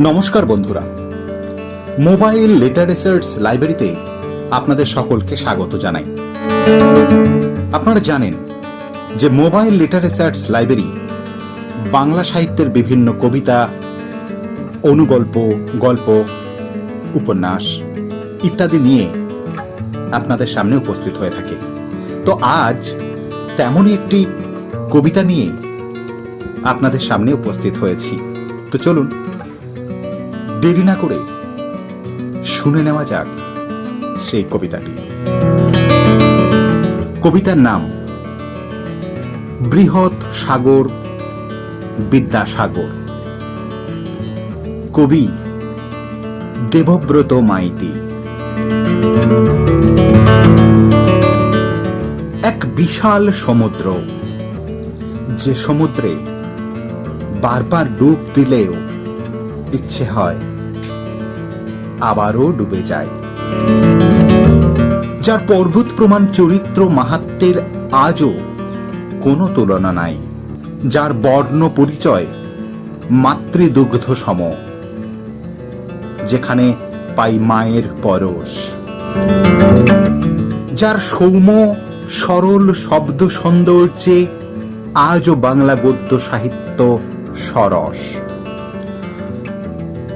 নমস্কার বন্ধুরা। Mobile literatures লাইব্রেরিতে আপনাদের সকলকে স্বাগত জানাই। আপনারা জানেন যে মোবাইল লিটারেচার্স লাইব্রেরি বাংলা সাহিত্যের বিভিন্ন কবিতা, অনুগল্প, গল্প, উপন্যাস ইত্যাদি নিয়ে আপনাদের সামনে উপস্থিত হয়ে থাকে। তো আজ তেমনই একটি কবিতা নিয়ে আপনাদের সামনে উপস্থিত হয়েছি। তো চলুন দেরি না করে শুনে নেওয়া যাক সেই কবিতাটি। কবিতার নাম, বৃহৎ সাগর বিদ্যাসাগর। কবি দেবব্রত মাইতি। এক বিশাল সমুদ্র, যে সমুদ্রে বারবার ডুব দিলেও ইচ্ছে হয়, আবারও ডুবে যায়। যার পর্বত প্রমাণ চরিত্র মাহাত্মের আজও কোনো তুলনা নাই, যার বর্ণ পরিচয় মাতৃদুগ্ধ সম যেখানে পাই মায়ের পরশ। যার সৌম্য, সরল শব্দ সৌন্দর্যে আজও বাংলা গদ্য সাহিত্য সরস।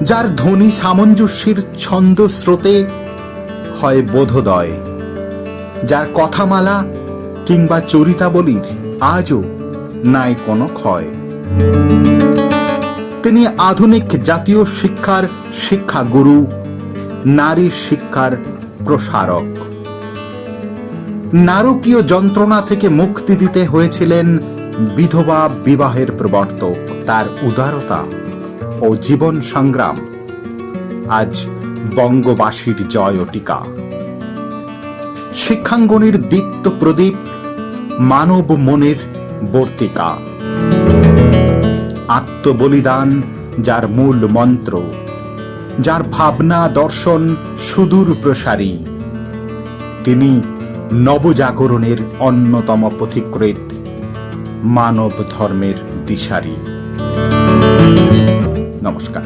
যার ধ্বনি সামঞ্জস্যের ছন্দ স্রোতে হয় বোধোদয়। যার কথামালা কিংবা চরিতাবলীর আজও নাই কোনো ক্ষয়। তিনি আধুনিক জাতীয় শিক্ষার শিক্ষাগুরু, নারী শিক্ষার প্রসারক। নারকীয় যন্ত্রণা থেকে মুক্তি দিতে হয়েছিলেন বিধবা বিবাহের প্রবর্তক, তার উদারতা। ও জীবন সংগ্রাম। আজ বঙ্গবাসীর জয় টিকা। শিক্ষাঙ্গনের দীপ্ত প্রদীপ মানব মনের বর্তিকা। আত্মবলিদান যার মূল মন্ত্র, যার ভাবনা দর্শন সুদূর প্রসারী, তিনি নবজাগরণের অন্যতম পথিকৃত মানব ধর্মের দিশারি। নমস্কার।